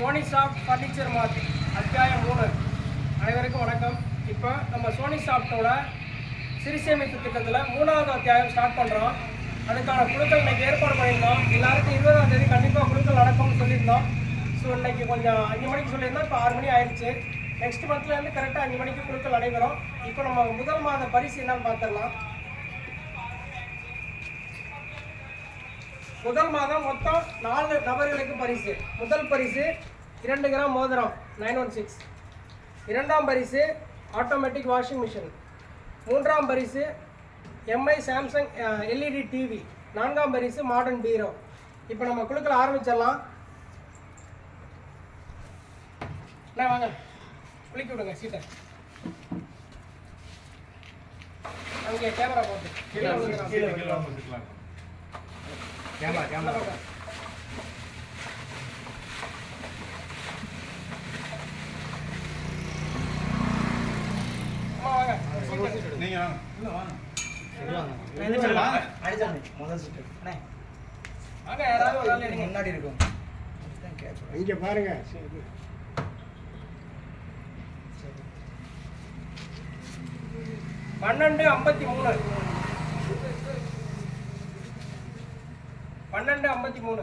Sony soft furniture மார்ட் அத்தியாயம் மூணு. அனைவருக்கும் வணக்கம். இப்போ நம்ம சோனி சாஃப்டோட சிறுசேமிப்பு திட்டத்தில் மூணாவது அத்தியாயம் ஸ்டார்ட் பண்ணுறோம் அதுக்கான குழுக்கள் இன்றைக்கி ஏற்பாடு பண்ணியிருந்தோம். எல்லாருக்கும் இருபதாம் தேதி கண்டிப்பாக குழுக்கள் நடக்கும்னு சொல்லியிருந்தோம். ஸோ இன்னைக்கு கொஞ்சம் அஞ்சு மணிக்கு சொல்லியிருந்தோம். இப்போ ஆறு மணி ஆயிடுச்சு. நெக்ஸ்ட் மந்த்லேருந்து கரெக்டாக அஞ்சு மணிக்கு குழுக்கள் நடைபெறும். இப்போ நம்ம முதல் மாத பரிசு என்னன்னு பார்த்துடலாம். முதல் மாதம் மொத்தம் நாலு நபர்களுக்கு பரிசு. முதல் பரிசு இரண்டு கிராம் மோதிரம் நைன் ஒன் சிக்ஸ் இரண்டாம் பரிசு ஆட்டோமேட்டிக் வாஷிங் மிஷின் மூன்றாம் பரிசு எம்ஐ சாம்சங் எல்இடி டிவி நான்காம் பரிசு மாடர்ன் பீரோ இப்போ நம்ம குழுக்கள் ஆரம்பிச்சிடலாம். அண்ணா வாங்க. குளிக்க விடுங்க சீட்டை அங்கே கேமரா போட்டு. கீழே விழுந்துடாம. Camera camera. நீங்க முதல் யாராவது முன்னாடி இருக்கும் இங்க பாருங்க பன்னெண்டு ஐம்பத்தி மூணு. பன்னெண்டு ஐம்பத்தி மூணு.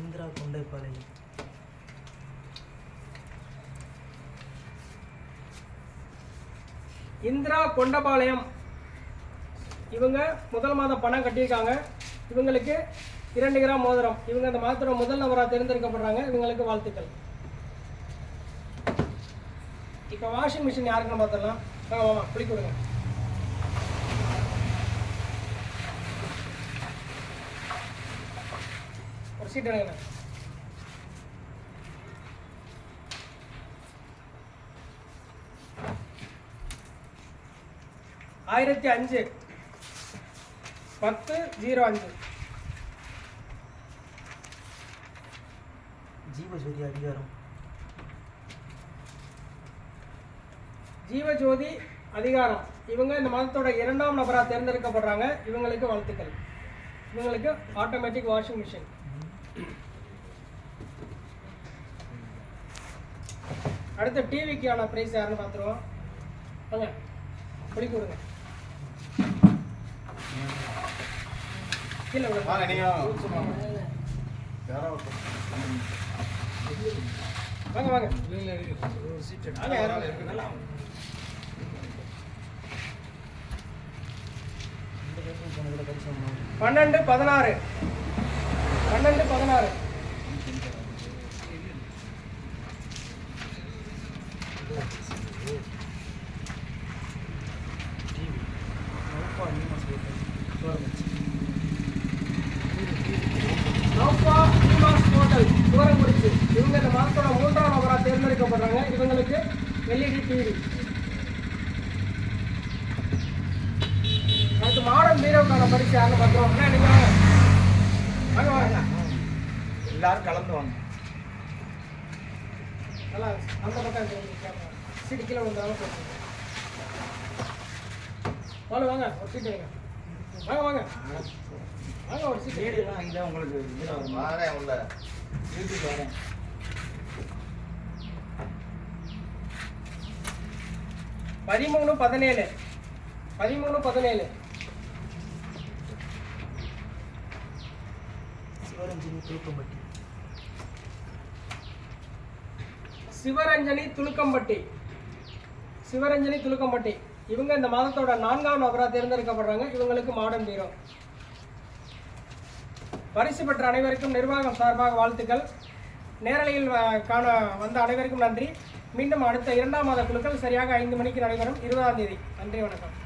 இந்திரா கொண்டைப்பாளையம் இந்திரா கொண்டபாளையம். இவங்க முதல் மாதம் பணம் கட்டியிருக்காங்க. இவங்களுக்கு இரண்டு கிராம் மோதிரம். இவங்க அந்த மாதத்தோட முதல் நபராக தேர்ந்தெடுக்கப்படுறாங்க. இவங்களுக்கு வாழ்த்துக்கள். இப்போ வாஷிங் மிஷின் யாருக்குன்னு பார்த்துடலாம் வாங்க வாமா குளிக்க விடுங்க. ஒரு சீட் எடுங்க. ஆயிரத்தி அஞ்சு. பத்து ஜீரோ அஞ்சு. ஜீவசூரிய அதிகாரம். ஜீவஜோதி அதிகாரம். இவங்க இந்த மதத்தோட இரண்டாம் நபராக தேர்ந்தெடுக்கப்படுறாங்க. இவங்களுக்கு வாழ்த்துக்கள். இவங்களுக்கு ஆட்டோமேட்டிக் வாஷிங் மிஷின் அடுத்த டிவிக்கான ப்ரைஸ் யாருன்னு பார்த்துருவோம். வாங்க குளிக்க விடுங்க கீழே வாங்க நீங்க. வாங்க யாரோ ஒருத்தர். வாங்க வாங்க ஒரு சீட் வாங்க யாராவது இந்த பேருக்கும் போனதில் பரிசு வாங்கணும். பன்னெண்டு பதினாறு. பன்னெண்டு பதினாறு. ஹோட்டல். இவங்க இந்த மாதத்தோட மூன்றாம் நபராக தேர்ந்தெடுக்கப்படுறாங்க. இவங்களுக்கு எல்இடி டிவி. அடுத்து மாடர்ன் பீரோக்கான பரிசு யாருன்னு பார்க்குறோம் அண்ணா நீங்க வாங்க வாங்க. எல்லாரும் கலந்து வாங்க. நல்லா அந்த பக்கம் கீழே வந்தாலும் வாங்க வாங்க. ஒரு சீட்டு வாங்க. வாங்க வாங்க. ஒரு சீட்டு. வீடுலாம் இதான் உங்களுக்கு வாரேன் உள்ள. யூடியூப் வரேன். பதிமூணு பதினேழு. பதிமூணு பதினேழு. சிவரஞ்சனி துலுக்கம்பட்டி சிவரஞ்சனி துலுக்கம்பட்டி சிவரஞ்சனி துலுக்கம்பட்டி இவங்க இந்த மாதத்தோட நான்காம் நபராக தேர்ந்தெடுக்கப்படுறாங்க. இவங்களுக்கு மாடன் பீரோ. பரிசு பெற்ற அனைவருக்கும் நிர்வாகம் சார்பாக வாழ்த்துக்கள். நேரலையில் காண வந்த அனைவருக்கும் நன்றி. மீண்டும் அடுத்த இரண்டாம் மாத குழுக்கள் சரியாக ஐந்து மணிக்கு நடைபெறும். இருபதாம் தேதி. நன்றி வணக்கம்.